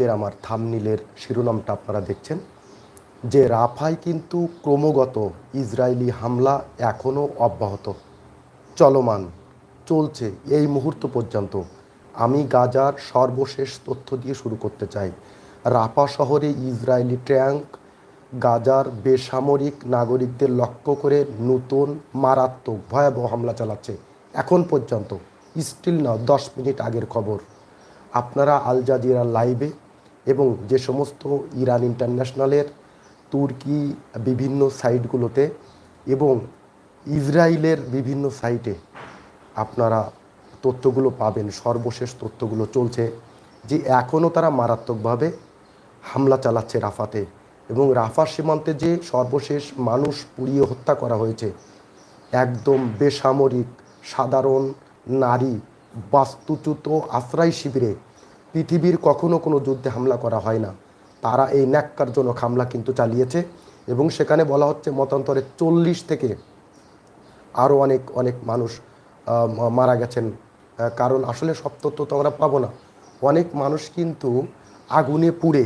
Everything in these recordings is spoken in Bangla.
লাইভের আমার থামনিলের শিরোনামটা আপনারা দেখছেন, যে রাফায় কিন্তু ক্রমাগত ইসরায়েলি হামলা এখনও অব্যাহত। চলমান, চলছে এই মুহূর্ত পর্যন্ত। আমি গাজার সর্বশেষ তথ্য দিয়ে শুরু করতে চাই। রাফা শহরে ইসরায়েলি ট্যাঙ্ক গাজার বেসামরিক নাগরিকদের লক্ষ্য করে নতুন মারাত্মক ভয়াবহ হামলা চালাচ্ছে। এখন পর্যন্ত স্টিল না, দশ মিনিট আগের খবর। আপনারা আল জাজিরা লাইভে এবং যে সমস্ত ইরান ইন্টারন্যাশনালের, তুর্কি বিভিন্ন সাইটগুলোতে এবং ইসরায়েলের বিভিন্ন সাইটে আপনারা তথ্যগুলো পাবেন, সর্বশেষ তথ্যগুলো চলছে যে এখনও তারা মারাত্মকভাবে হামলা চালাচ্ছে রাফাতে এবং রাফা সীমান্তে যে সর্বশেষ মানুষ পুড়িয়ে হত্যা করা হয়েছে, একদম বেসামরিক সাধারণ নারী বাস্তুচ্যুত আশ্রয় শিবিরে পৃথিবীর কখনো কোনো যুদ্ধে হামলা করা হয় না। তারা এই ন্যাক্কারজনক হামলা কিন্তু চালিয়েছে এবং সেখানে বলা হচ্ছে মতান্তরে চল্লিশ থেকে আরও অনেক অনেক মানুষ মারা গেছেন। কারণ আসলে সব তথ্য তো আমরা পাবো না। অনেক মানুষ কিন্তু আগুনে পুড়ে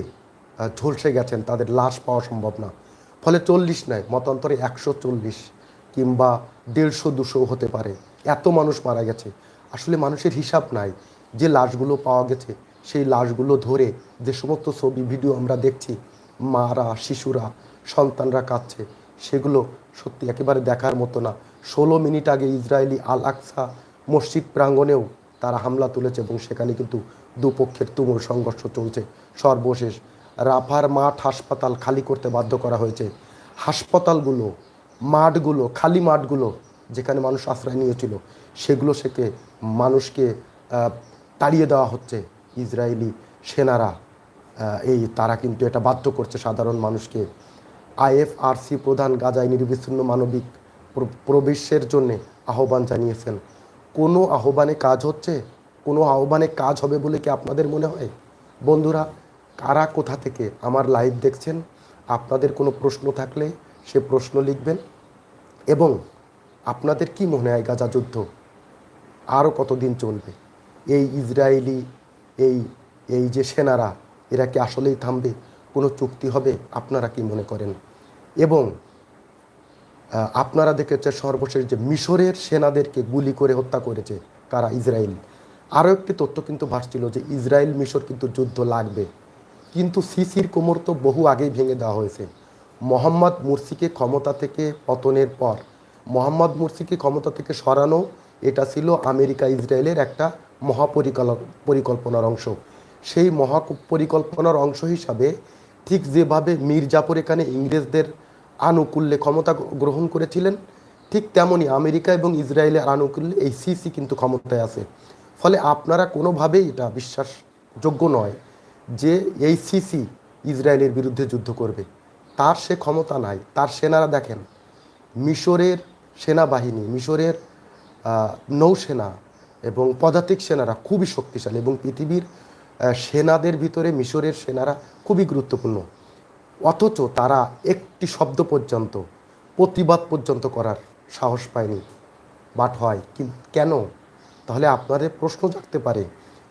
ঝলসে গেছেন, তাদের লাশ পাওয়া সম্ভব না। ফলে চল্লিশ নয়, মতান্তরে একশো চল্লিশ কিংবা দেড়শো, দুশো হতে পারে। এত মানুষ মারা গেছে। আসলে মানুষের হিসাব নাই যে লাশগুলো পাওয়া গেছে। সেই লাশগুলো ধরে যে সমস্ত ছবি, ভিডিও আমরা দেখছি, মারা, শিশুরা, সন্তানরা কাঁদছে, সেগুলো সত্যি একেবারে দেখার মতো না। ষোলো মিনিট আগে ইসরায়েলি আল আকসা মসজিদ প্রাঙ্গণেও তারা হামলা তুলেছে এবং সেখানে কিন্তু দুপক্ষের তুমুল সংঘর্ষ চলছে। সর্বশেষ রাফার মাঠ হাসপাতাল খালি করতে বাধ্য করা হয়েছে। হাসপাতালগুলো, মাঠগুলো, খালি মাঠগুলো যেখানে মানুষ আশ্রয় নিয়েছিল, সেগুলো থেকে মানুষকে তাড়িয়ে দেওয়া হচ্ছে। ইসরায়েলি সেনারা এই তারা কিন্তু এটা বাধ্য করছে সাধারণ মানুষকে। আইএফআরসি প্রধান গাজায় নির্বিচ্ছিন্ন মানবিক প্রবেশের জন্য আহ্বান জানিয়েছেন। কোনো আহ্বানে কাজ হচ্ছে? কোনো আহ্বানে কাজ হবে বলে কি আপনাদের মনে হয়? বন্ধুরা, কারা কোথা থেকে আমার লাইভ দেখছেন, আপনাদের কোনো প্রশ্ন থাকলে সে প্রশ্ন লিখবেন। এবং আপনাদের কি মনে হয় গাজা যুদ্ধ? আরও কতদিন চলবে? এই ইসরায়েলি এই এই যে সেনারা, এরা কি আসলেই থামবে? কোনো চুক্তি হবে? আপনারা কি মনে করেন? এবং আপনারা দেখেছে সর্বশেষ যে মিশরের সেনাদেরকে গুলি করে হত্যা করেছে কারা? ইসরায়েল। আরও একটি তথ্য কিন্তু ভাসছিল যে ইসরায়েল মিশর কিন্তু যুদ্ধ লাগবে। কিন্তু সিসির কোমর তো বহু আগেই ভেঙে দেওয়া হয়েছে। মোহাম্মদ মুরসিকে ক্ষমতা থেকে পতনের পর, মোহাম্মদ মুরসিকে ক্ষমতা থেকে সরানো, এটা ছিল আমেরিকা ইসরায়েলের একটা মহাপরিকল্প পরিকল্পনার অংশ। সেই মহা পরিকল্পনার অংশ হিসাবে ঠিক যেভাবে মীর জাফর এখানে ইংরেজদের আনুকূল্যে ক্ষমতা গ্রহণ করেছিলেন, ঠিক তেমনই আমেরিকা এবং ইসরায়েলের আনুকূল্যে এই সিসি কিন্তু ক্ষমতায় আছে। ফলে আপনারা কোনোভাবেই এটা বিশ্বাসযোগ্য নয় যে এই সিসি ইসরায়েলের বিরুদ্ধে যুদ্ধ করবে। তার সে ক্ষমতা নাই। তার সেনারা দেখেন, মিশরের সেনাবাহিনী, মিশরের নৌসেনা এবং পদাতিক সেনারা খুবই শক্তিশালী এবং পৃথিবীর সেনাদের ভিতরে মিশরের সেনারা খুবই গুরুত্বপূর্ণ। অথচ তারা একটি শব্দ পর্যন্ত, প্রতিবাদ পর্যন্ত করার সাহস পায়নি। বাট হয় কিন্তু কেন? তাহলে আপনাদের প্রশ্ন জাগতে পারে,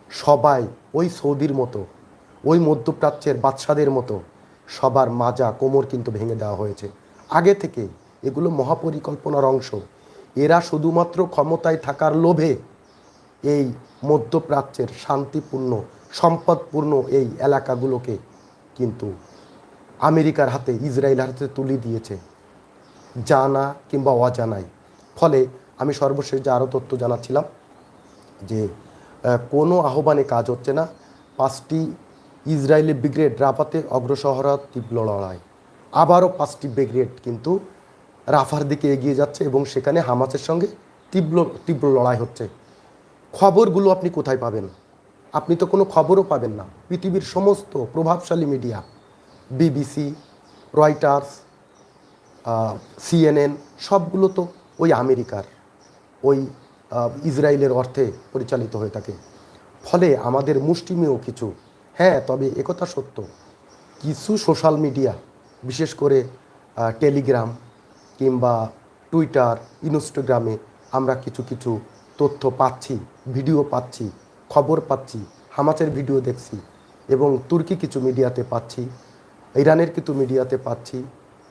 সবাই ওই সৌদির মতো, ওই মধ্যপ্রাচ্যের বাদশাদের মতো, সবার মাজা কোমর কিন্তু ভেঙে দেওয়া হয়েছে। আগে থেকে এগুলো মহাপরিকল্পনার অংশ। এরা শুধুমাত্র ক্ষমতায় থাকার লোভে এই মধ্যপ্রাচ্যের শান্তিপূর্ণ, সম্পদপূর্ণ এই এলাকাগুলোকে কিন্তু আমেরিকার হাতে, ইসরায়েলের হাতে তুলে দিয়েছে। জানা কিংবা অজানাই ফলে আমি সর্বশেষ যে আরও তথ্য জানাচ্ছিলাম যে কোনো আহ্বানে কাজ হচ্ছে না। পাঁচটি ইসরায়েলি ব্রিগেড রাফাতে অগ্রসর তীব্র লড়াই। আবারও পাঁচটি ব্রিগেড কিন্তু রাফার দিকে এগিয়ে যাচ্ছে এবং সেখানে হামাসের সঙ্গে তীব্র তীব্র লড়াই হচ্ছে। খবরগুলো আপনি কোথায় পাবেন? আপনি তো কোনো খবরও পাবেন না। পৃথিবীর সমস্ত প্রভাবশালী মিডিয়া, বিবিসি, রয়টার্স সিএনএন, সবগুলো তো ওই আমেরিকার, ওই ইসরায়েলের অর্থে পরিচালিত হয়ে থাকে। ফলে আমাদের মুষ্টিমেয় কিছু। হ্যাঁ তবে একথা সত্য। কিছু সোশ্যাল মিডিয়া, বিশেষ করে টেলিগ্রাম কিংবা টুইটার, ইনস্টাগ্রামে আমরা কিছু কিছু তথ্য পাচ্ছি, ভিডিও পাচ্ছি, খবর পাচ্ছি হামাচের ভিডিও দেখছি এবং তুর্কি কিছু মিডিয়াতে পাচ্ছি, ইরানের কিছু মিডিয়াতে পাচ্ছি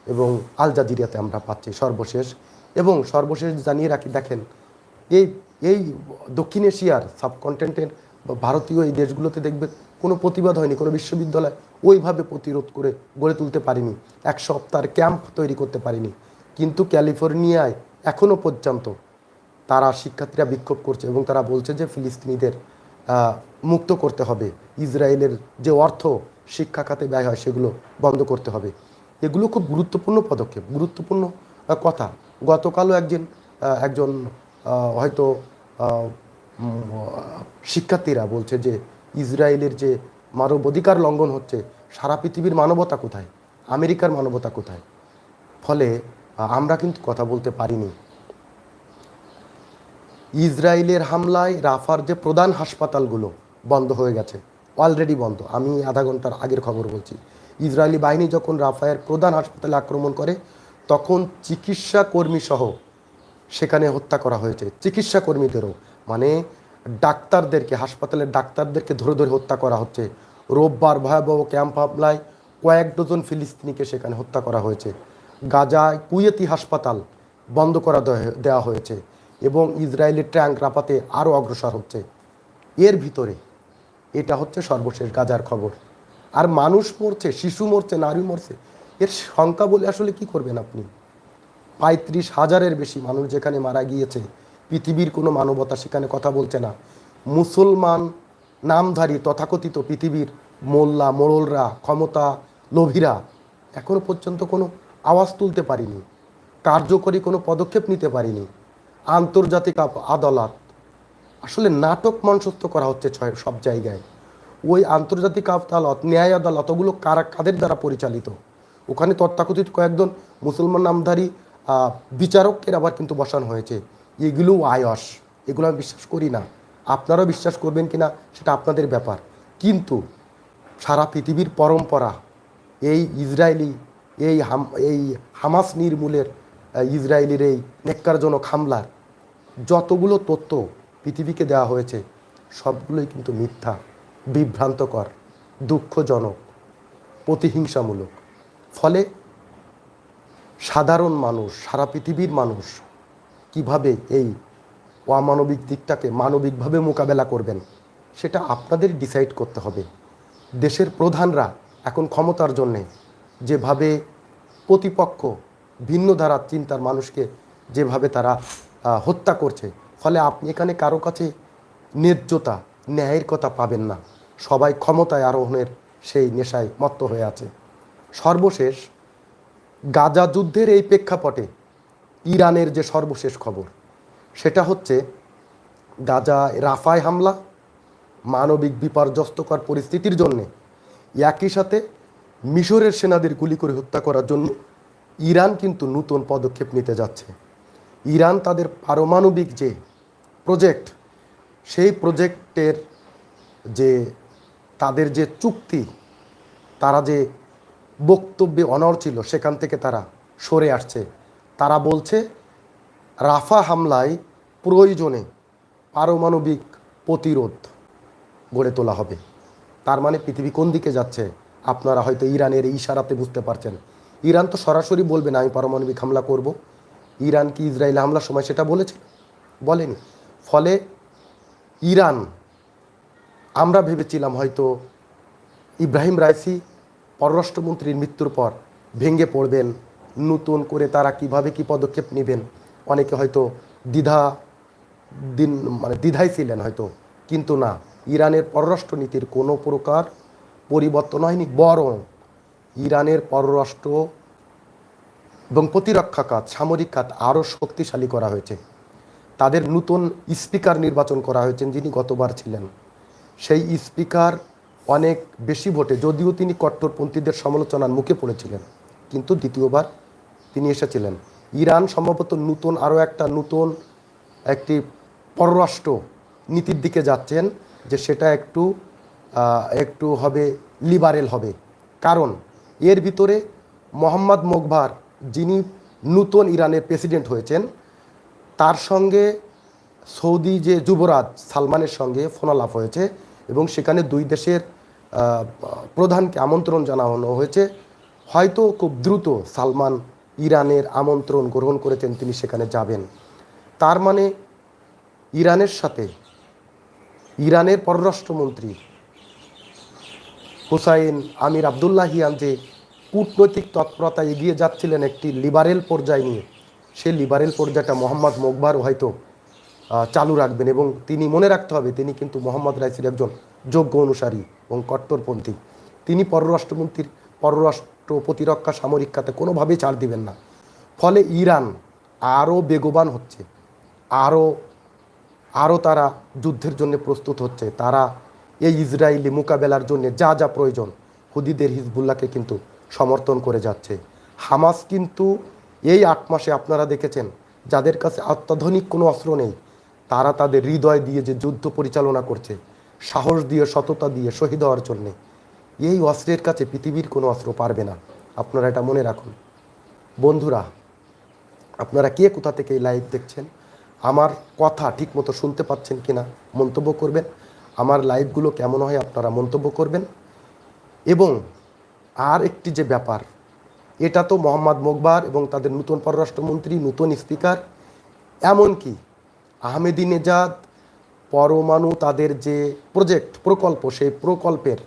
এবং আল জাজিরিয়াতে আমরা পাচ্ছি সর্বশেষ। এবং সর্বশেষ জানিয়ে রাখি, দেখেন, এই এই দক্ষিণ এশিয়ার সাবকন্টিনেন্টের বা ভারতীয় এই দেশগুলোতে দেখবে কোনো প্রতিবাদ হয়নি, কোনো বিশ্ববিদ্যালয় ওইভাবে প্রতিরোধ করে গড়ে তুলতে পারিনি। এক সপ্তাহের ক্যাম্প তৈরি করতে পারিনি। কিন্তু ক্যালিফোর্নিয়ায় এখনও পর্যন্ত তারা শিক্ষার্থীরা বিক্ষোভ করছে এবং তারা বলছে যে ফিলিস্তিনিদের মুক্ত করতে হবে। ইসরায়েলের যে অর্থ, শিক্ষা খাতে ব্যয় হয় সেগুলো বন্ধ করতে হবে। এগুলো খুব গুরুত্বপূর্ণ পদক্ষেপ, গুরুত্বপূর্ণ কথা। গতকালও একজন একজন হয়তো শিক্ষার্থীরা বলছে যে ইসরায়েলের যে মানবাধিকার লঙ্ঘন হচ্ছে, সারা পৃথিবীর মানবতা কোথায়? আমেরিকার মানবতা কোথায়? ফলে আমরা কিন্তু কথা বলতে পারিনি। ইসরায়েলের হামলায় রাফার যে প্রধান হাসপাতালগুলো বন্ধ হয়ে গেছে অলরেডি বন্ধ। আমি আধা ঘণ্টার আগের খবর বলছি। ইসরায়েলি বাহিনী যখন রাফায়ের প্রধান হাসপাতালে আক্রমণ করে, তখন চিকিৎসা কর্মী সহ সেখানে হত্যা করা হয়েছে। চিকিৎসা কর্মীদেরও মানে ডাক্তারদেরকে, হাসপাতালের ডাক্তারদেরকে ধরে ধরে হত্যা করা হচ্ছে। রোববার ভয়াবহ ক্যাম্প হামলায় কয়েক ডজন ফিলিস্তিনিকে সেখানে হত্যা করা হয়েছে। গাজায় কুয়েতি হাসপাতাল বন্ধ করা দেওয়া হয়েছে। এবং ইসরায়েলের ট্যাঙ্ক রাপাতে আরও অগ্রসর হচ্ছে। এর ভিতরে এটা হচ্ছে সর্বশেষ গাজার খবর। আর মানুষ মরছে, শিশু মরছে, নারী মরছে, এর সংখ্যা বলে আসলে কি করবেন আপনি? পঁয়ত্রিশ হাজারের বেশি মানুষ যেখানে মারা গিয়েছে, পৃথিবীর কোনো মানবতা সেখানে কথা বলছে না। মুসলমান নামধারী তথাকথিত পৃথিবীর মোল্লা মোড়লরা ক্ষমতা লোভীরা এখনও পর্যন্ত কোনো আওয়াজ তুলতে পারিনি, কার্যকরী কোনো পদক্ষেপ নিতে পারিনি। আন্তর্জাতিক আদালত। আসলে নাটক মঞ্চস্থ করা হচ্ছে ছয় সব জায়গায়। ওই আন্তর্জাতিক আদালত, ন্যায় আদালত, ওগুলো কারা কাদের দ্বারা পরিচালিত? ওখানে তত্ত্বাকথিত কয়েকজন মুসলমান নামধারী বিচারকের আবার কিন্তু বসানো হয়েছে। এগুলো আয়স। এগুলো আমি বিশ্বাস করি না। আপনারাও বিশ্বাস করবেন কিনা, সেটা আপনাদের ব্যাপার। কিন্তু সারা পৃথিবীর পরম্পরা, এই ইসরায়েলি, এই হাম এই হামাস নির্মূলের ইসরায়েলির এই নেককারজনক হামলার যতগুলো তথ্য পৃথিবীকে দেওয়া হয়েছে, সবগুলোই কিন্তু মিথ্যা, বিভ্রান্তকর, দুঃখজনক, প্রতিহিংসামূলক। ফলে সাধারণ মানুষ, সারা পৃথিবীর মানুষ কীভাবে এই অমানবিক দিকটাকে মানবিকভাবে মোকাবেলা করবেন, সেটা আপনাদের ডিসাইড করতে হবে। দেশের প্রধানরা এখন ক্ষমতার জন্যে যেভাবে প্রতিপক্ষ ভিন্ন ধারার চিন্তার মানুষকে যেভাবে তারা হত্যা করছে। ফলে আপনি এখানে কারও কাছে ন্যায্যতা, ন্যায়ের কথা পাবেন না। সবাই ক্ষমতায় আরোহণের সেই নেশায় মত্ত হয়ে আছে। সর্বশেষ, গাজা যুদ্ধের এই প্রেক্ষাপটে ইরানের যে সর্বশেষ খবর, সেটা হচ্ছে গাজায় রাফায় হামলা, মানবিক বিপর্যস্তকর পরিস্থিতির জন্যে, একই সাথে মিশরের সেনাদের গুলি করে হত্যা করার জন্য ইরান কিন্তু নতুন পদক্ষেপ নিতে যাচ্ছে। ইরান তাদের পারমাণবিক যে প্রজেক্ট, সেই প্রজেক্টের যে তাদের যে চুক্তি, তারা যে বক্তব্যে অনড় ছিল, সেখান থেকে তারা সরে আসছে। তারা বলছে, রাফা হামলায় প্রয়োজনে পারমাণবিক প্রতিরোধ গড়ে তোলা হবে। তার মানে পৃথিবী কোন দিকে যাচ্ছে? আপনারা হয়তো ইরানের ইশারাতে বুঝতে পারছেন। ইরান তো সরাসরি বলবে না, আমি পারমাণবিক হামলা করব। ইরান কি ইসরায়েল হামলার সময় সেটা বলেছে বলেনি। ফলে ইরান, আমরা ভেবেছিলাম হয়তো ইব্রাহিম রাইসি পররাষ্ট্রমন্ত্রীর মৃত্যুর পর ভেঙে পড়বেন, নতুন করে তারা কীভাবে কি পদক্ষেপ নেবেন, অনেকে হয়তো দ্বিধা দিন মানে দ্বিধায় ছিলেন হয়তো, কিন্তু না, ইরানের পররাষ্ট্রনীতির কোনো প্রকার পরিবর্তন হয়নি, বরং ইরানের পররাষ্ট্র এবং প্রতিরক্ষা খাত সামরিক খাত আরও শক্তিশালী করা হয়েছে। তাদের নতুন স্পিকার নির্বাচন করা হয়েছেন যিনি গতবার ছিলেন। সেই স্পিকার অনেক বেশি ভোটে, যদিও তিনি কট্টরপন্থীদের সমালোচনার মুখে পড়েছিলেন, কিন্তু দ্বিতীয়বার তিনি এসেছিলেন। ইরান সম্ভবত নতুন, আরও একটা নতুন একটি পররাষ্ট্র নীতির দিকে যাচ্ছেন, যে সেটা একটু একটু হবে লিবারেল হবে। কারণ এর ভিতরে মোহাম্মদ মোকবার যিনি নূতন ইরানের প্রেসিডেন্ট হয়েছেন, তার সঙ্গে সৌদি যে যুবরাজ সালমানের সঙ্গে ফোনালাপ হয়েছে এবং সেখানে দুই দেশের প্রধানকে আমন্ত্রণ জানানো হয়েছে। হয়তো খুব দ্রুত সালমান ইরানের আমন্ত্রণ গ্রহণ করেছেন তিনি সেখানে যাবেন। তার মানে ইরানের সাথে ইরানের পররাষ্ট্রমন্ত্রী হুসাইন আমির আবদুল্লাহিয়ান যে কূটনৈতিক তৎপরতা এগিয়ে যাচ্ছিলেন একটি লিবারেল পর্যায় নিয়ে। সেই লিবারেল পর্যায়টা মোহাম্মদ মোকবারও হয়তো চালু রাখবেন এবং তিনি মনে রাখতে হবে, তিনি কিন্তু মোহাম্মদ রাইসির একজন যোগ্য অনুসারী এবং কট্টরপন্থী। তিনি পররাষ্ট্রমন্ত্রীর, পররাষ্ট্র প্রতিরক্ষা সামরিক খাতে কোনোভাবেই ছাড় দিবেন না। ফলে ইরান আরও বেগবান হচ্ছে, আরও আরও তারা যুদ্ধের জন্য প্রস্তুত হচ্ছে, তারা এই ইসরায়েলি মোকাবেলার জন্য যা যা প্রয়োজন, হুদিদের হিজবুল্লাহকে কিন্তু সমর্থন করে যাচ্ছে। হামাস কিন্তু এই আট মাসে আপনারা দেখেছেন, যাদের কাছে অত্যাধুনিক কোনো অস্ত্র নেই, তারা তাদের হৃদয় দিয়ে যে যুদ্ধ পরিচালনা করছে, সাহস দিয়ে, সততা দিয়ে শহীদ হওয়ার জন্যে, এই অস্ত্রের কাছে পৃথিবীর কোনো অস্ত্র পারবে না। আপনারা এটা মনে রাখুন। বন্ধুরা, আপনারা কে কোথা থেকে এই লাইভ দেখছেন? আমার কথা ঠিকমতো শুনতে পাচ্ছেন কিনা মন্তব্য করবেন। আমার লাইভগুলো কেমন হয় আপনারা মন্তব্য করবেন। এবং আর একটি যে ব্যাপার, এটা তো মোহাম্মদ মোকবার এবং তাদের নতুন পররাষ্ট্রমন্ত্রী, নতুন স্পিকার, এমনকি আহমেদি নেজাদ পরমাণু তাদের যে প্রজেক্ট, প্রকল্প, সেই প্রকল্পের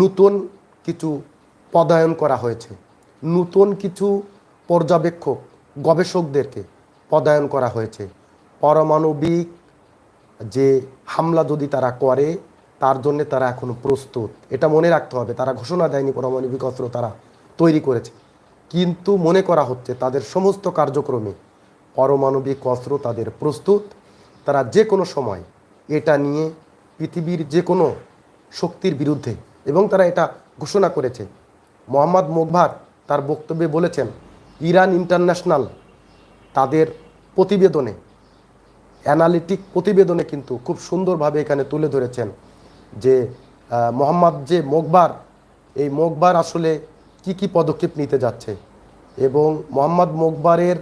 নতুন কিছু পদায়ন করা হয়েছে। নতুন কিছু পর্যবেক্ষক, গবেষকদেরকে পদায়ন করা হয়েছে। পারমাণবিক যে হামলা যদি তারা করে তার জন্য তারা এখনও প্রস্তুত। এটা মনে রাখতে হবে, তারা ঘোষণা দেয়নি পারমাণবিক অস্ত্র তারা তৈরি করেছে। কিন্তু মনে করা হচ্ছে তাদের সমস্ত কার্যক্রমে পারমাণবিক অস্ত্র তাদের প্রস্তুত। তারা যে কোনো সময় এটা নিয়ে পৃথিবীর যে কোনো শক্তির বিরুদ্ধে, এবং তারা এটা ঘোষণা করেছে। মোহাম্মদ মোকভার তার বক্তব্যে বলেছেন, ইরান ইন্টারন্যাশনাল তাদের প্রতিবেদনে, অ্যানালিটিক প্রতিবেদনে কিন্তু খুব সুন্দরভাবে এখানে তুলে ধরেছেন যে মোহাম্মদ যে মোকবার এই মোকবার আসলে কি কি পদক্ষেপ নিতে যাচ্ছে? এবং মোহাম্মদ মোকবারের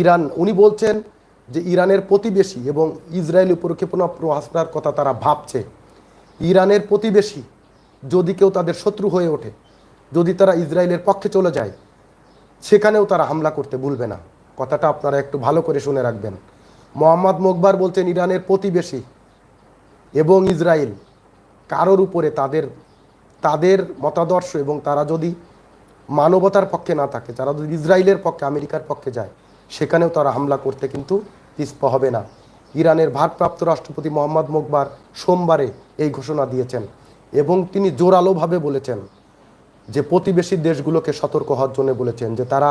ইরান, উনি বলছেন যে ইরানের প্রতিবেশী এবং ইসরায়েলের উপর ক্ষেপণাস্ত্র হাসরার কথা তারা ভাবছে। ইরানের প্রতিবেশী যদি কেউ তাদের শত্রু হয়ে ওঠে, যদি তারা ইসরায়েলের পক্ষে চলে যায়, সেখানেও তারা হামলা করতে ভুলবে না। কথাটা আপনারা একটু ভালো করে শুনে রাখবেন। মোহাম্মদ মোকবার বলছেন, ইরানের প্রতিবেশী এবং ইসরায়েল কারোর উপরে তাদের তাদের মতাদর্শ এবং তারা যদি মানবতার পক্ষে না থাকে তারা যদি ইসরায়েলের পক্ষে, আমেরিকার পক্ষে যায়, সেখানেও তারা হামলা করতে কিন্তু পিছপা হবে না। ইরানের ভারপ্রাপ্ত রাষ্ট্রপতি মোহাম্মদ মোকবার সোমবারে এই ঘোষণা দিয়েছেন এবং তিনি জোরালোভাবে বলেছেন যে প্রতিবেশী দেশগুলোকে সতর্ক হওয়ার জন্য বলেছেন যে তারা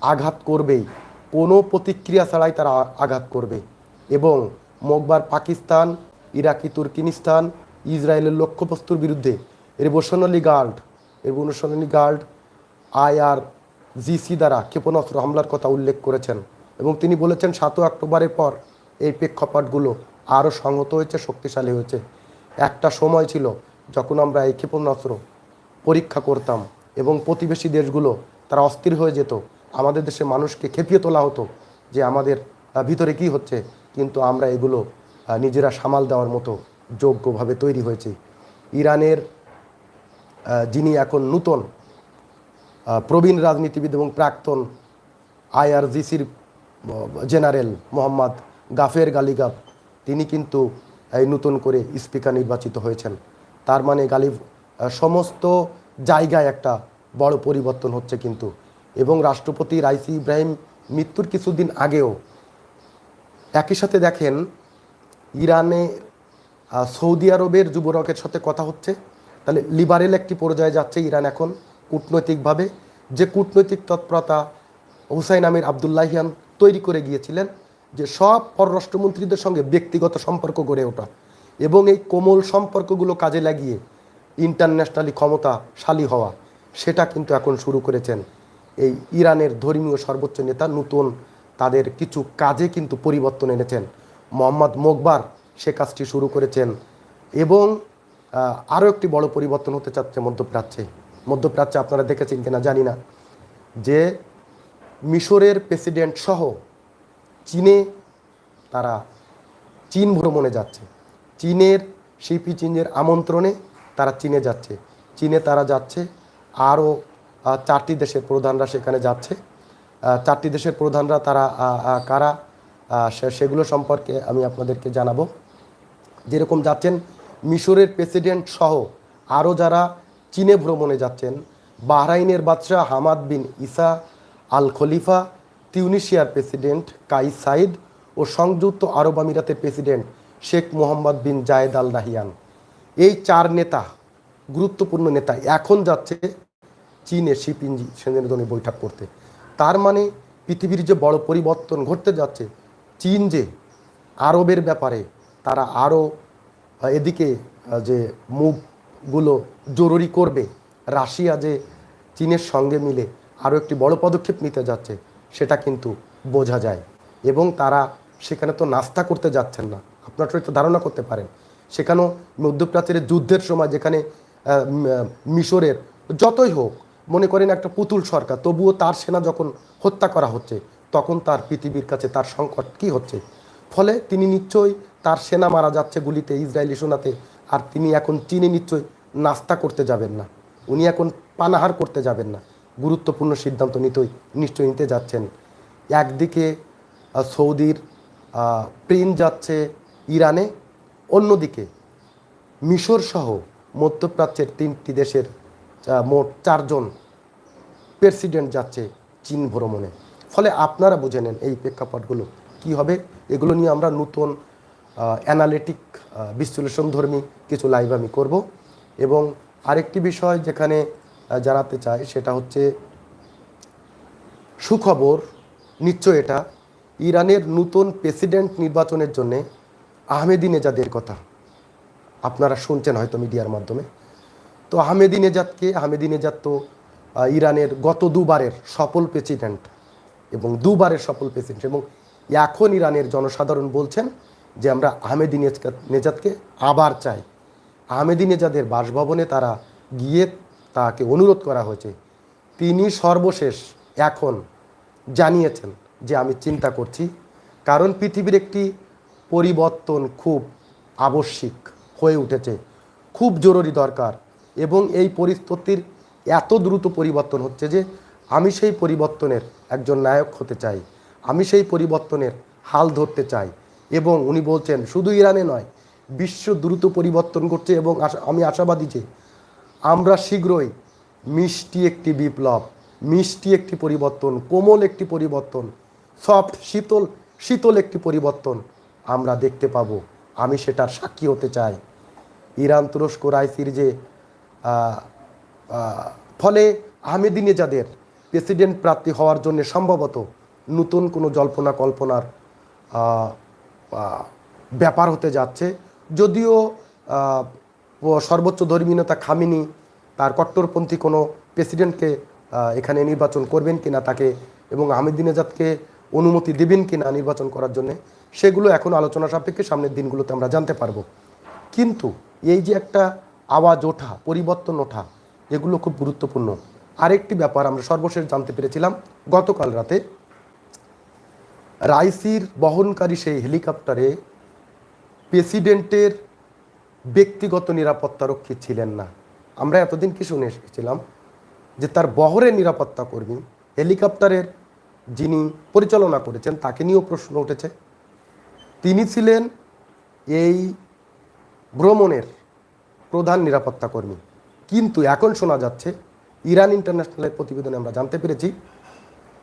আঘাত করবেই, কোনো প্রতিক্রিয়া ছাড়াই তারা আঘাত করবে। এবং মোকবার পাকিস্তান ইরাকি, তুর্কিনিস্তান, ইসরায়েলের লক্ষ্যবস্তুর বিরুদ্ধে। Revolutionary guard revolutionary guard IR GC দ্বারা ক্ষেপণাস্ত্র হামলার কথা উল্লেখ করেছেন এবং তিনি বলেছেন, সাতই অক্টোবরের পর এই প্রেক্ষাপটগুলো আরও সংহত হয়েছে, শক্তিশালী হয়েছে। একটা সময় ছিল যখন আমরা এই ক্ষেপণাস্ত্র পরীক্ষা করতাম এবং প্রতিবেশী দেশগুলো তারা অস্থির হয়ে যেত। আমাদের দেশে মানুষকে খেপিয়ে তোলা হতো যে আমাদের ভিতরে কি হচ্ছে, কিন্তু আমরা এগুলো নিজেরা সামাল দেওয়ার মতো যোগ্যভাবে তৈরি হয়েছে। ইরানের যিনি এখন নূতন প্রবীণ রাজনীতিবিদ এবং প্রাক্তন আইআরজিসির জেনারেল মোহাম্মদ গাফের গালিগাব, তিনি কিন্তু এই নতুন করে স্পিকার নির্বাচিত হয়েছেন। তার মানে গালিব সমস্ত জায়গায় একটা বড় পরিবর্তন হচ্ছে কিন্তু। এবং রাষ্ট্রপতি রাইসি ইব্রাহিম মৃত্যুর কিছুদিন আগেও একই সাথে দেখেন ইরানে সৌদি আরবের যুবরকের সাথে কথা হচ্ছে। তাহলে লিবারেল একটি পর্যায়ে যাচ্ছে ইরান এখন কূটনৈতিকভাবে। যে কূটনৈতিক তৎপরতা হুসাইন আমির আবদুল্লাহিয়ান তৈরি করে গিয়েছিলেন, যে সব পররাষ্ট্রমন্ত্রীদের সঙ্গে ব্যক্তিগত সম্পর্ক গড়ে ওঠা এবং এই কোমল সম্পর্কগুলো কাজে লাগিয়ে ইন্টারন্যাশনালি ক্ষমতাশালী হওয়া, সেটা কিন্তু এখন শুরু করেছেন এই ইরানের ধর্মীয় সর্বোচ্চ নেতা নতুন তাদের কিছু কাজে কিন্তু পরিবর্তন এনেছেন। মোহাম্মদ মোকবার সে কাজটি শুরু করেছেন এবং আরও একটি বড় পরিবর্তন হতে চাচ্ছে মধ্যপ্রাচ্যে। মধ্যপ্রাচ্যে আপনারা দেখেছেন কিনা জানি না, যে মিশরের প্রেসিডেন্ট সহ চীনে তারা চীন ভ্রমণে যাচ্ছে। চীনের শি পিচিংয়ের আমন্ত্রণে তারা চীনে যাচ্ছে। চীনে তারা যাচ্ছে, আরও চারটি দেশের প্রধানরা সেখানে যাচ্ছে। চারটি দেশের প্রধানরা তারা কারা? সেগুলো সম্পর্কে আমি আপনাদেরকে জানাব। যেরকম যাচ্ছেন মিশরের প্রেসিডেন্ট সহ আরও যারা চীনে ভ্রমণে যাচ্ছেন, বাহরাইনের বাদশাহ Hamad bin Isa Al Khalifa, তিউনিশিয়ার president Kais Saied ও সংযুক্ত আরব আমিরাতের president Sheikh Mohammed bin Zayed Al Nahyan. এই চার নেতা, গুরুত্বপূর্ণ নেতা এখন যাচ্ছে চীনে শিপিঞ্জি সেনেদনে বৈঠক করতে। তার মানে পৃথিবীর যে বড় পরিবর্তন ঘটতে যাচ্ছে চীন যে আরবের ব্যাপারে তারা আরও এদিকে যে মুভগুলো জরুরি করবে, রাশিয়া যে চীনের সঙ্গে মিলে আরও একটি বড় পদক্ষেপ নিতে যাচ্ছে, সেটা কিন্তু বোঝা যায়। এবং তারা সেখানে তো নাস্তা করতে যাচ্ছেন না। আপনারা তো ধারণা করতে পারেন। সেখানেও মধ্যপ্রাচ্যের যুদ্ধের সময় যেখানে মিশরের যতই হোক, মনে করেন একটা পুতুল সরকার, তবুও তার সেনা যখন হত্যা করা হচ্ছে তখন তার পৃথিবীর কাছে তার সংকট কি হচ্ছে? ফলে তিনি নিশ্চয়ই তার সেনা মারা যাচ্ছে গুলিতে ইসরায়েলি সোনাতে আর তিনি এখন চীনে নিশ্চয়ই নাস্তা করতে যাবেন না। উনি এখন পানাহার করতে যাবেন না। গুরুত্বপূর্ণ সিদ্ধান্ত নিতেই নিশ্চয় নিতে যাচ্ছেন। একদিকে সৌদির আহ, প্রিন্স যাচ্ছে ইরানে অন্যদিকে মিশর সহ মধ্যপ্রাচ্যের তিনটি দেশের মোট চারজন প্রেসিডেন্ট যাচ্ছে চীন ভ্রমণে। ফলে আপনারা বুঝে নেন এই প্রেক্ষাপটগুলো। কি হবে? এগুলো নিয়ে আমরা নতুন অ্যানালিটিক বিশ্লেষণধর্মী কিছু লাইভ আমি করব। এবং আরেকটি বিষয় যেখানে জানাতে চাই সেটা হচ্ছে, সুখবর, নিশ্চয় এটা, ইরানের নতুন প্রেসিডেন্ট নির্বাচনের জন্যে আহমেদি নেজাদের কথা। আপনারা শুনছেন হয়তো মিডিয়ার মাধ্যমে। তো আহমেদি নেজাদকে, আহমেদি নেজাদ তো ইরানের গত দুবারের সফল প্রেসিডেন্ট এবং দুবারের সফল প্রেসিডেন্ট এবং এখন ইরানের জনসাধারণ বলছেন যে আমরা আহমেদি নেজাদকে আবার চাই। আহমেদি নেজাদের বাসভবনে তারা গিয়ে তাকে অনুরোধ করা হয়েছে। তিনি সর্বশেষ এখন জানিয়েছেন যে আমি চিন্তা করছি, কারণ পৃথিবীর একটি পরিবর্তন খুব আবশ্যিক হয়ে উঠেছে, খুব জরুরি দরকার এবং এই পরিস্থিতির এত দ্রুত পরিবর্তন হচ্ছে যে আমি সেই পরিবর্তনের একজন নায়ক হতে চাই। আমি সেই পরিবর্তনের হাল ধরতে চাই এবং উনি বলছেন, শুধু ইরানে নয়, বিশ্ব দ্রুত পরিবর্তন ঘটছে এবং আমি আশাবাদী যে আমরা শীঘ্রই মিষ্টি একটি বিপ্লব, মিষ্টি একটি পরিবর্তন, কোমল একটি পরিবর্তন, সফট, শীতল শীতল একটি পরিবর্তন আমরা দেখতে পাবো। আমি সেটার সাক্ষী হতে চাই। ইরান তুরস্ক রাইসির যে ফলে আহমেদিনেজাদের প্রেসিডেন্ট প্রার্থী হওয়ার জন্য সম্ভবত নতুন কোনো জল্পনা কল্পনার ব্যাপার হতে যাচ্ছে। যদিও সর্বোচ্চ ধর্মীয় নেতা খামিনি তার কট্টরপন্থী কোনো প্রেসিডেন্টকে এখানে নির্বাচন করবেন কিনা তাকে এবং আহমেদিনেজাদকে অনুমতি দেবেন কিনা নির্বাচন করার জন্য, সেগুলো এখন আলোচনা সাপেক্ষে সামনের দিনগুলোতে আমরা জানতে পারব। কিন্তু এই যে একটা আওয়াজ ওঠা, পরিবর্তন ওঠা, এগুলো খুব গুরুত্বপূর্ণ। আরেকটি ব্যাপার আমরা সর্বশেষ জানতে পেরেছিলাম, গতকাল রাতে রাইসির বহনকারী সেই হেলিকপ্টারে প্রেসিডেন্টের ব্যক্তিগত নিরাপত্তারক্ষী ছিলেন না। আমরা এতদিন কি শুনে এসেছিলাম যে তার বহরের নিরাপত্তা কর্মী, হেলিকপ্টারের যিনি পরিচালনা করেছেন, তাকে নিয়েও প্রশ্ন উঠেছে। তিনি ছিলেন এই ভ্রমণের প্রধান নিরাপত্তা কর্মী। কিন্তু এখন শোনা যাচ্ছে ইরান ইন্টারন্যাশনালের প্রতিবেদনে আমরা জানতে পেরেছি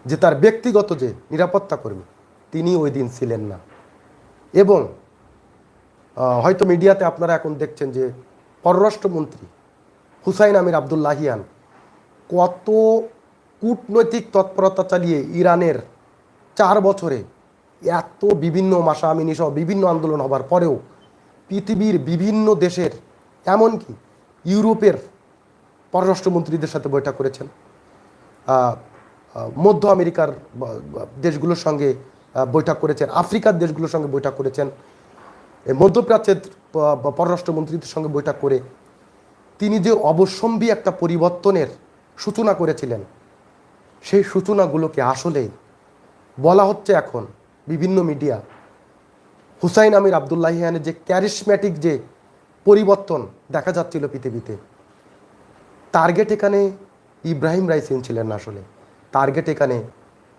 যে তার ব্যক্তিগত যে নিরাপত্তা কর্মী, তিনি ওই দিন ছিলেন না। এবং হয়তো মিডিয়াতে আপনারা এখন দেখছেন যে পররাষ্ট্রমন্ত্রী হুসাইন আমির আবদুল্লাহিয়ান কত কূটনৈতিক তৎপরতা চালিয়ে ইরানের চার বছরে এত বিভিন্ন মাসা আমিনি সহ বিভিন্ন আন্দোলন হবার পরেও পৃথিবীর বিভিন্ন দেশের, এমনকি ইউরোপের পররাষ্ট্রমন্ত্রীদের সাথে বৈঠক করেছেন। মধ্য আমেরিকার দেশগুলোর সঙ্গে বৈঠক করেছেন, আফ্রিকার দেশগুলোর সঙ্গে বৈঠক করেছেন। মধ্যপ্রাচ্যের পররাষ্ট্রমন্ত্রীদের সঙ্গে বৈঠক করে তিনি যে অবশ্যম্বী একটা পরিবর্তনের সূচনা করেছিলেন, সেই সূচনাগুলোকে আসলেই বলা হচ্ছে এখন বিভিন্ন মিডিয়া, হুসাইন আমির আবদুল্লাহিয়ানের যে ক্যারিসম্যাটিক যে পরিবর্তন দেখা যাচ্ছিল পৃথিবীতে টার্গেট এখানে ইব্রাহিম রাইসিন ছিলেন না আসলে। টার্গেট এখানে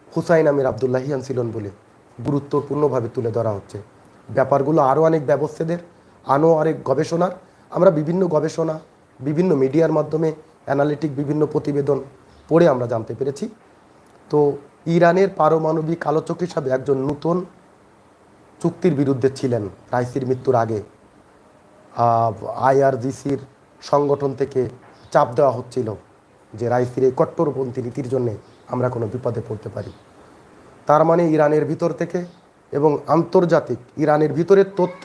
হুসাইন আমির আবদুল্লাহিয়ান ছিলেন বলে গুরুত্বপূর্ণভাবে তুলে ধরা হচ্ছে। ব্যাপারগুলো আরও অনেক ব্যবস্থেদের আরও অনেক গবেষণার। আমরা বিভিন্ন গবেষণা, বিভিন্ন মিডিয়ার মাধ্যমে অ্যানালিটিক বিভিন্ন প্রতিবেদন পড়ে আমরা জানতে পেরেছি। তো ইরানের পারমাণবিক আলোচক হিসাবে একজন নূতন চুক্তির বিরুদ্ধে ছিলেন রাইসির মৃত্যুর আগে। আইআরজিসির সংগঠন থেকে চাপ দেওয়া হচ্ছিল যে রাইসির এই কট্টরপন্থী নীতির জন্যে আমরা কোনো বিপদে পড়তে পারি। তার মানে ইরানের ভিতর থেকে এবং আন্তর্জাতিক ইরানের ভিতরের তথ্য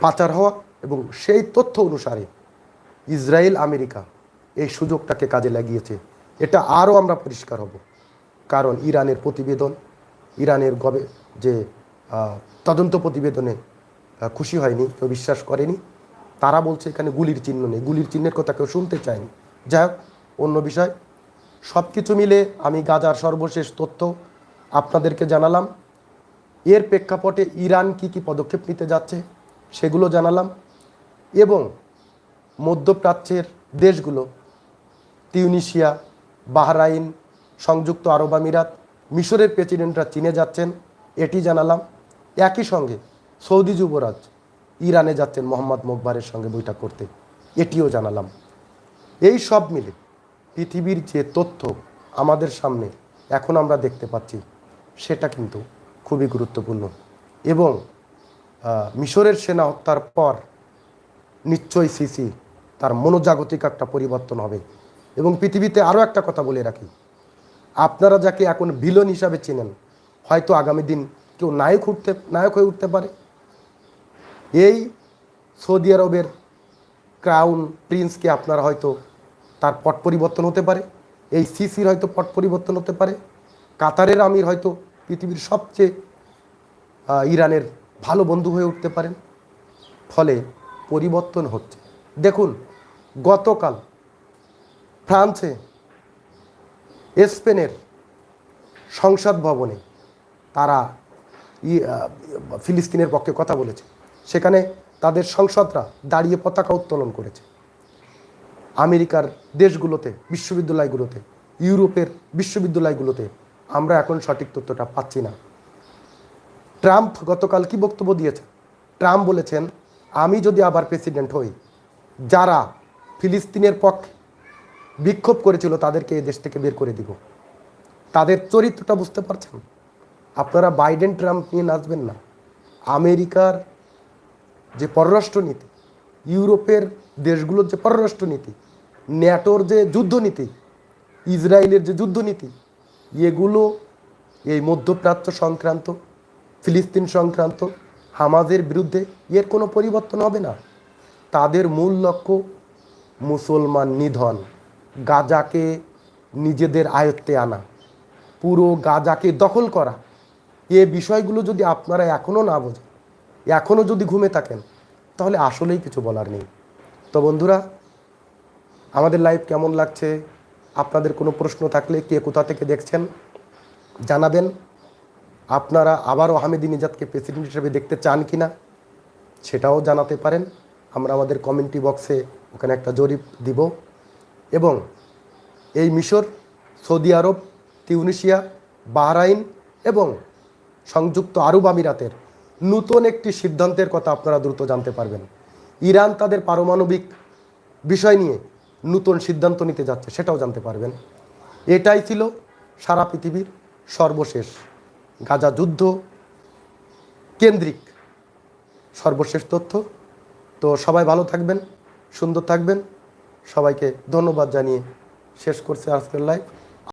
পাচার হওয়া এবং সেই তথ্য অনুসারে ইসরায়েল, আমেরিকা এই সুযোগটাকে কাজে লাগিয়েছে। এটা আরও আমরা পরিষ্কার হব। কারণ ইরানের প্রতিবেদন, ইরানের গবে, যে তদন্ত প্রতিবেদনে খুশি হয়নি, কেউ বিশ্বাস করেনি। তারা বলছে এখানে গুলির চিহ্ন নেই। গুলির চিহ্নের কথা কেউ শুনতে চায়নি। যাই হোক, অন্য বিষয়। সব কিছু মিলে আমি গাজার সর্বশেষ তথ্য আপনাদেরকে জানালাম। এর প্রেক্ষাপটে ইরান কি কি পদক্ষেপ নিতে যাচ্ছে সেগুলো জানালাম এবং মধ্যপ্রাচ্যের দেশগুলো, তিউনিশিয়া, বাহরাইন, সংযুক্ত আরব আমিরাত, মিশরের প্রেসিডেন্টরা চীনে যাচ্ছেন, এটি জানালাম। একই সঙ্গে সৌদি যুবরাজ ইরানে যাচ্ছেন মোহাম্মদ মোকবারের সঙ্গে বৈঠক করতে। এটিও জানালাম। এই সব মিলে পৃথিবীর যে তথ্য আমাদের সামনে এখন আমরা দেখতে পাচ্ছি, সেটা কিন্তু খুবই গুরুত্বপূর্ণ। এবং মিশরের সেনা হত্যার পর নিশ্চয়ই সিসি তার মনোজাগতিক একটা পরিবর্তন হবে। এবং পৃথিবীতে আরও একটা কথা বলে রাখি। আপনারা যাকে এখন ভিলন হিসাবে চেনেন, হয়তো আগামী দিন কেউ নায়ক উঠতে, নায়ক হয়ে উঠতে পারে। এই সৌদি আরবের ক্রাউন প্রিন্সকে আপনারা হয়তো তার পট পরিবর্তন হতে পারে, এই সিসির হয়তো পট পরিবর্তন হতে পারে, কাতারের আমির হয়তো পৃথিবীর সবচেয়ে ইরানের ভালো বন্ধু হয়ে উঠতে পারেন। ফলে পরিবর্তন হচ্ছে। দেখুন, গতকাল ফ্রান্সে, স্পেনের সংসদ ভবনে তারা ফিলিস্তিনের পক্ষে কথা বলেছে। সেখানে তাদের সংসদরা দাঁড়িয়ে পতাকা উত্তোলন করেছে। আমেরিকার দেশগুলোতে, বিশ্ববিদ্যালয়গুলোতে, ইউরোপের বিশ্ববিদ্যালয়গুলোতে আমরা এখন সঠিক তথ্যটা পাচ্ছি না। ট্রাম্প গতকাল কি বক্তব্য দিয়েছে ট্রাম্প বলেছেন, আমি যদি আবার প্রেসিডেন্ট হই, যারা ফিলিস্তিনের পক্ষে বিক্ষোভ করেছিল তাদেরকে এই দেশ থেকে বের করে দিব। তাদের চরিত্রটা বুঝতে পারছেন? আপনারা বাইডেন ট্রাম্প নিয়ে নাচবেন না। আমেরিকার যে পররাষ্ট্রনীতি, ইউরোপের দেশগুলোর যে পররাষ্ট্রনীতি, ন্যাটোর যে যুদ্ধনীতি, ইসরায়েলের যে যুদ্ধনীতি, এগুলো এই মধ্যপ্রাচ্য সংক্রান্ত, ফিলিস্তিন সংক্রান্ত হামাজের বিরুদ্ধে এর কোনো পরিবর্তন হবে না। তাদের মূল লক্ষ্য মুসলমান নিধন, গাজাকে নিজেদের আয়ত্তে আনা, পুরো গাজাকে দখল করা। এ বিষয়গুলো যদি আপনারা এখনও না বোঝেন এখনও যদি ঘুমে থাকেন, তাহলে আসলেই কিছু বলার নেই। তো বন্ধুরা, আমাদের লাইভ কেমন লাগছে? আপনাদের কোনো প্রশ্ন থাকলে কে কোথা থেকে দেখছেন, জানাবেন। আপনারা আবারও আহমেদি নিজাদকে প্রেসিডেন্ট হিসেবে দেখতে চান কি না সেটাও জানাতে পারেন। আমরা আমাদের কমেন্টি বক্সে ওখানে একটা জরিপ দিব। এবং এই মিশর, সৌদি আরব, তিউনিশিয়া, বাহরাইন এবং সংযুক্ত আরব আমিরাতের নতুন একটি সিদ্ধান্তের কথা আপনারা দ্রুত জানতে পারবেন। ইরান তাদের পারমাণবিক বিষয় নিয়ে নতুন সিদ্ধান্ত নিতে যাচ্ছে, সেটাও জানতে পারবেন। এটাই ছিল সারা পৃথিবীর সর্বশেষ গাজা যুদ্ধ কেন্দ্রিক সর্বশেষ তথ্য। তো সবাই ভালো থাকবেন, সুন্দর থাকবেন। সবাইকে ধন্যবাদ জানিয়ে শেষ করছে আজকের লাইভ